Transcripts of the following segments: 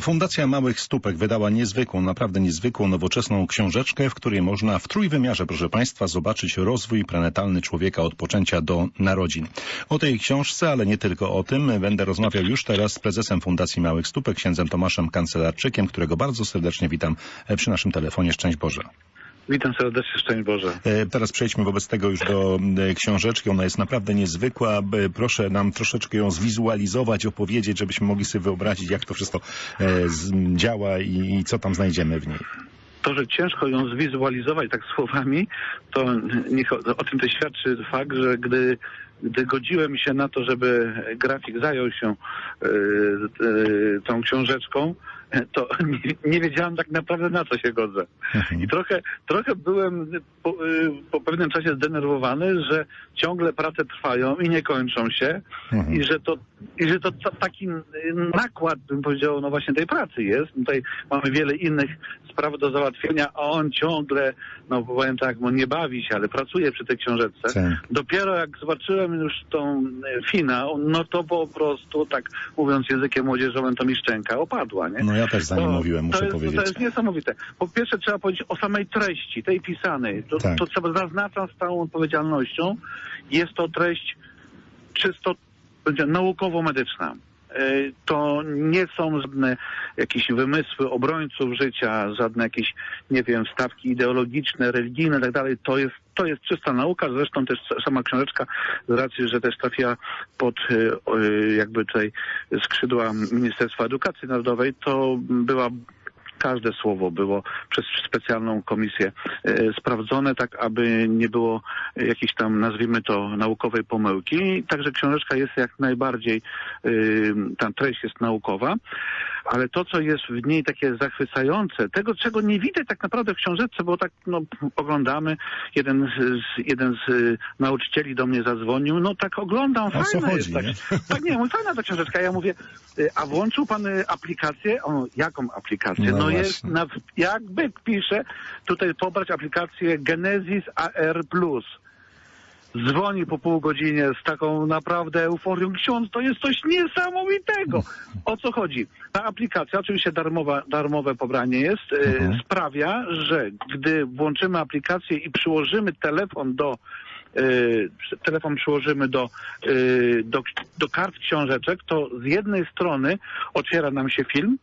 Fundacja Małych Stópek wydała niezwykłą, naprawdę niezwykłą, nowoczesną książeczkę, w której można w trójwymiarze, proszę Państwa, zobaczyć rozwój planetalny człowieka od poczęcia do narodzin. O tej książce, ale nie tylko o tym, będę rozmawiał już teraz z prezesem Fundacji Małych Stópek, księdzem Tomaszem Kancelarczykiem, którego bardzo serdecznie witam przy naszym telefonie. Szczęść Boże. Witam serdecznie, szczęść Boże. E, Teraz przejdźmy wobec tego już do e, książeczki. Ona jest naprawdę niezwykła. E, Proszę nam troszeczkę ją zwizualizować, opowiedzieć, żebyśmy mogli sobie wyobrazić, jak to wszystko działa i, co tam znajdziemy w niej. To, że ciężko ją zwizualizować tak słowami, to niech o, o tym też świadczy fakt, że gdy, gdy godziłem się na to, żeby grafik zajął się tą książeczką, to nie, nie wiedziałem tak naprawdę na co się godzę. I trochę, trochę byłem po, y, po pewnym czasie zdenerwowany, że ciągle prace trwają i nie kończą się Mhm. i że to, i że to ta- taki y, nakład, bym powiedział, no właśnie tej pracy jest. Tutaj mamy wiele innych spraw do załatwienia, a on ciągle, no powiem tak, no nie bawi się, ale pracuje przy tej książeczce. Tak. Dopiero jak zobaczyłem już tą y, finał, no to po prostu, tak mówiąc językiem młodzieżowym, to mi szczęka opadła, nie? No ja też za nie To- mówiłem, muszę to jest, powiedzieć. To jest niesamowite. Po pierwsze trzeba powiedzieć o samej treści, tej pisanej. To, Tak. to trzeba zaznaczam z całą odpowiedzialnością. Jest to treść czysto naukowo-medyczna. E, To nie są żadne jakieś wymysły obrońców życia, żadne jakieś, nie wiem, stawki ideologiczne, religijne i tak dalej. To jest, to jest czysta nauka. Zresztą też sama książeczka, z racji, że też trafiła pod e, e, jakby tutaj skrzydła Ministerstwa Edukacji Narodowej, to była każde słowo było przez specjalną komisję e, sprawdzone, tak aby nie było jakiejś tam, nazwijmy to, naukowej pomyłki. Także książeczka jest jak najbardziej, e, ta treść jest naukowa, ale to, co jest w niej takie zachwycające, tego, czego nie widać tak naprawdę w książeczce, bo tak no, oglądamy, jeden z, jeden z e, nauczycieli do mnie zadzwonił, no tak oglądam, O fajna chodzi, jest tak, nie? tak, nie, mój fajna ta książeczka. Ja mówię, a włączył pan aplikację? O, jaką aplikację? No No, jest, na, jakby pisze, tutaj pobrać aplikację Genesis AR+. Dzwoni po pół godzinie z taką naprawdę euforią. Ksiądz, to jest coś niesamowitego. O co chodzi? Ta aplikacja, oczywiście darmowa, darmowe pobranie jest, y, Mhm. sprawia, że gdy włączymy aplikację i przyłożymy telefon do y, telefon przyłożymy do, y, do, do kart książeczek, to z jednej strony otwiera nam się film,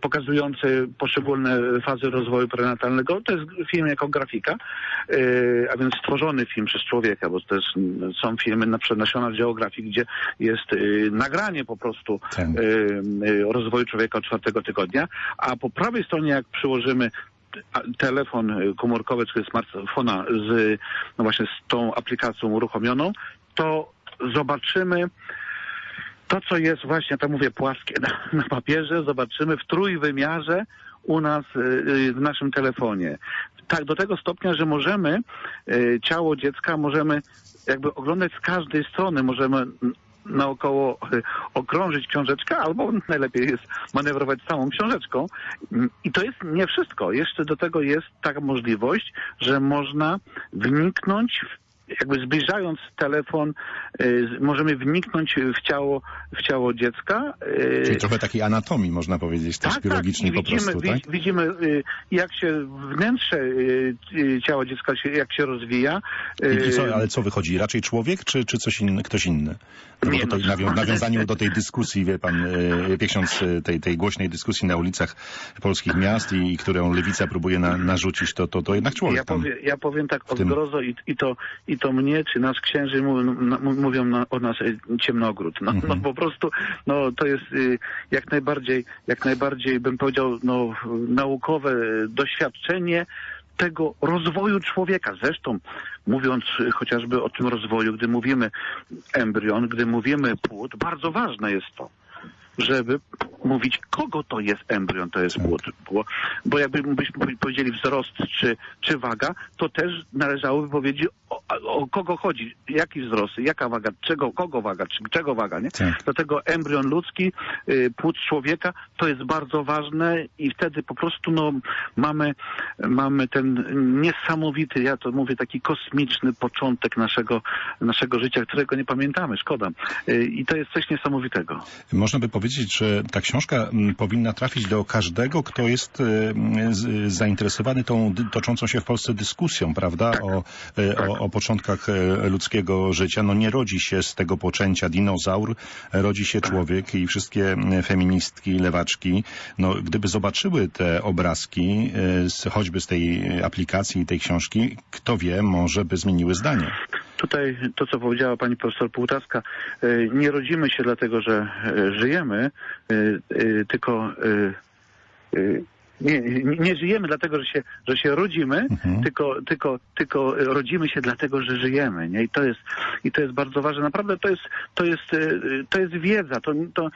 pokazujący poszczególne fazy rozwoju prenatalnego. To jest film jako grafika, y, a więc stworzony film przez człowieka, bo to jest, są filmy na przykład National Geographic, gdzie jest y, nagranie po prostu Tak. o rozwoju człowieka od czwartego tygodnia, a po prawej stronie jak przyłożymy telefon komórkowy czy smartfona z, no właśnie z tą aplikacją uruchomioną, to zobaczymy to, co jest właśnie, to mówię, płaskie na, na papierze, zobaczymy w trójwymiarze u nas y, y, w naszym telefonie. Tak, do tego stopnia, że możemy y, ciało dziecka możemy jakby oglądać z każdej strony, możemy naokoło okrążyć książeczkę, albo najlepiej jest manewrować całą książeczką. Mm, I to jest nie wszystko. Jeszcze do tego jest taka możliwość, że można wniknąć w jakby zbliżając telefon, y, możemy wniknąć w ciało, w ciało dziecka. y, Czyli trochę takiej anatomii, można powiedzieć, też biologicznej i po widzimy, prostu, tak? wi- Widzimy, y, jak się wnętrze ciała dziecka się, jak się rozwija. I, i co, ale co wychodzi? Raczej człowiek, czy, czy coś inny, ktoś inny? No bo tutaj no, ale- nawiązaniu do tej dyskusji, wie pan, ksiądz, tej, tej głośnej dyskusji na ulicach polskich miast i którą lewica próbuje na, narzucić, to, to, to jednak człowiek Ja, powie, ja powiem tak o tym- zgrozo i, i, to, i to mnie, czy nas księży mówią, na- o nas y, ciemnogród. No, Mhm. no po prostu no, to jest y, jak najbardziej, jak najbardziej bym powiedział no, naukowe doświadczenie tego rozwoju człowieka. Zresztą mówiąc chociażby o tym rozwoju, gdy mówimy embrion, gdy mówimy płód, bardzo ważne jest to żeby mówić, kogo to jest embrion, to jest płód. Bo, bo jakbyśmy powiedzieli wzrost czy, czy waga, to też należałoby powiedzieć, o, o kogo chodzi, jaki wzrost, jaka waga, czego, kogo waga, czy czego waga, nie? Tak. Dlatego embrion ludzki, y, płód człowieka, to jest bardzo ważne i wtedy po prostu no, mamy, mamy ten niesamowity, ja to mówię, taki kosmiczny początek naszego, naszego życia, którego nie pamiętamy, szkoda. Y, I to jest coś niesamowitego. Można by powiedzieć, że ta książka książka mm, powinna trafić do każdego, kto jest e, zainteresowany tą toczącą się w Polsce dyskusją, prawda, o, e, o, o początkach e, ludzkiego życia. No nie rodzi się z tego poczęcia dinozaur, rodzi się człowiek i wszystkie feministki, lewaczki, no gdyby zobaczyły te obrazki, choćby z tej aplikacji i tej książki, kto wie, może by zmieniły zdanie. Tutaj to, co powiedziała pani profesor Półtaska, e, nie rodzimy się dlatego, że e, żyjemy, e, tylko nie, nie, nie żyjemy dlatego, że się, że się rodzimy, Mhm. tylko, tylko, tylko rodzimy się dlatego, że żyjemy. Nie? I, to jest, I to jest bardzo ważne. Naprawdę to jest, to jest, e, to jest wiedza. To, to,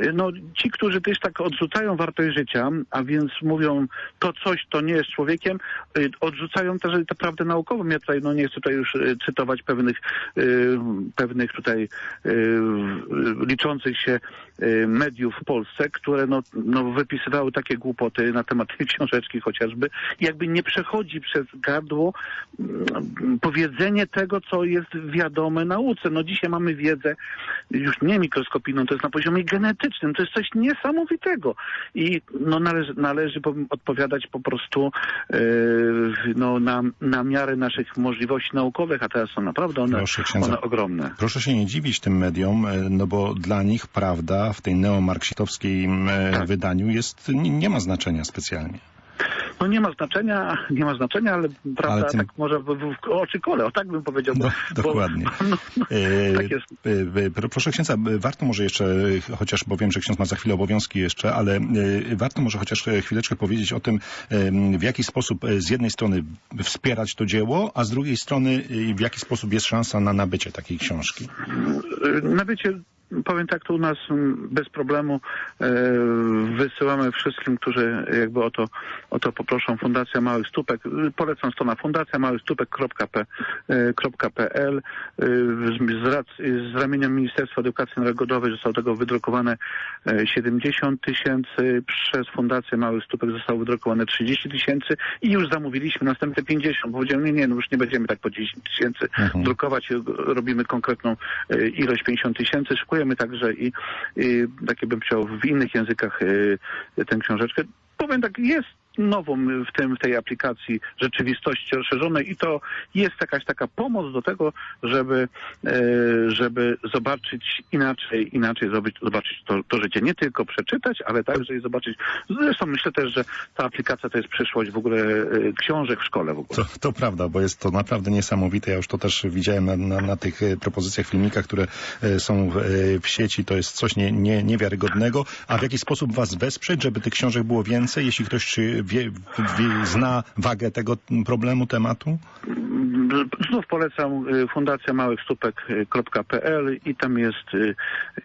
e, no, ci, którzy też tak odrzucają wartość życia, a więc mówią, to coś to nie jest człowiekiem, e, odrzucają też tę prawdę naukową. Ja tutaj no, nie chcę tutaj już cytować pewnych, pewnych tutaj liczących się mediów w Polsce, które no, no, wypisywały takie głupoty na temat tej książeczki chociażby. Jakby nie przechodzi przez gardło mm, powiedzenie tego, co jest wiadome nauce. No dzisiaj mamy wiedzę już nie mikroskopijną, to jest na poziomie genetycznym. To jest coś niesamowitego. I no, należy, należy po- odpowiadać po prostu e, no, na, na miarę naszych możliwości naukowych, a teraz są naprawdę one, księdza. one ogromne. Proszę się nie dziwić tym mediom, e, no bo dla nich prawda w tej neomarksistowskim e, Tak. wydaniu jest, nie, nie ma znaczenia specjalnie. No nie ma znaczenia, nie ma znaczenia, ale prawda Ale tym- tak może w, w, oczy kole, o tak bym powiedział. Bo, No, dokładnie. Bo, no, no, E, tak jest. e, e, pro- Proszę księdza, warto może jeszcze, chociaż bo wiem, że ksiądz ma za chwilę obowiązki jeszcze, ale warto może chociaż chwileczkę powiedzieć o tym, w jaki sposób z jednej strony wspierać to dzieło, a z drugiej strony w jaki sposób jest szansa na nabycie takiej książki. Nabycie, powiem tak, tu u nas mm, bez problemu e, wysyłamy wszystkim, którzy jakby o to, o to poproszą Fundacja Małych Stópek. Polecam strona fundacja małych.pl z, rac- z ramienia Ministerstwa Edukacji Narodowej zostało tego wydrukowane e, 70 tysięcy, przez Fundację Małych Stópek zostało wydrukowane 30 tysięcy i już zamówiliśmy następne 50. Powiedziałem, nie, nie, no już nie będziemy tak po 10 tysięcy Mhm. drukować, robimy konkretną ilość 50 tysięcy, szykujemy także i, i takie bym chciał w innych językach y, tę książeczkę. Powiem tak, jest nową w, tym, w tej aplikacji rzeczywistości rozszerzonej i to jest jakaś taka pomoc do tego, żeby, e, żeby zobaczyć inaczej, inaczej zobaczyć to, to życie. Nie tylko przeczytać, ale także i zobaczyć. Zresztą myślę też, że ta aplikacja to jest przyszłość w ogóle e, książek w szkole w ogóle. To, to prawda, bo jest to naprawdę niesamowite. Ja już to też widziałem na, na, na tych e, propozycjach, filmikach, które są w, w sieci. To jest coś nie, nie, niewiarygodnego. A w jaki sposób was wesprzeć, żeby tych książek było więcej? Jeśli ktoś wie, wie, zna wagę tego problemu, tematu? Znów polecam y, Fundacja Małych Stópek.pl i tam jest y,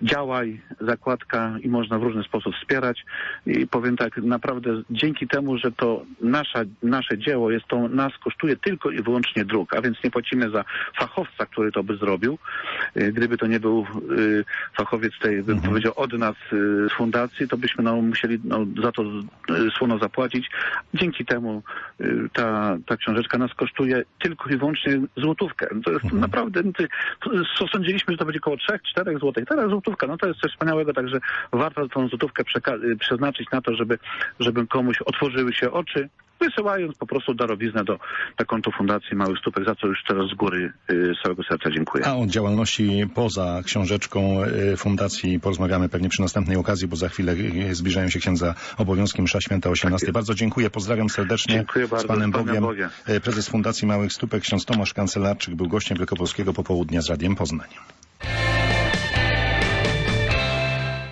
działaj, zakładka i można w różny sposób wspierać. I powiem tak, naprawdę dzięki temu, że to nasza, nasze dzieło jest to, nas kosztuje tylko i wyłącznie druk, a więc nie płacimy za fachowca, który to by zrobił. Y, Gdyby to nie był fachowiec tej, bym powiedział, od nas z fundacji, to byśmy no, musieli no, za to słono zapłacić. Dzięki temu ta, ta książeczka nas kosztuje tylko i wyłącznie złotówkę. To jest naprawdę, no, to, sądziliśmy, że to będzie około 3-4 złotych. Teraz złotówka, no to jest coś wspaniałego, także warto tą złotówkę y, przeznaczyć na to, żeby, żeby komuś otworzyły się oczy, wysyłając po prostu darowiznę do, na konto Fundacji Małych Stópek, za co już teraz z góry y, z całego serca dziękuję. A o działalności poza książeczką e, fundacji porozmawiamy pewnie przy następnej okazji, bo za chwilę e, zbliżają się księdza obowiązki msza święta 18. jest. Bardzo dziękuję, pozdrawiam serdecznie Dziękuję z bardzo, Panem z Panem Bogiem. Bogiem. Prezes Fundacji Małych Stópek, ksiądz Tomasz Kancelarczyk był gościem Wielkopolskiego Popołudnia z Radiem Poznań.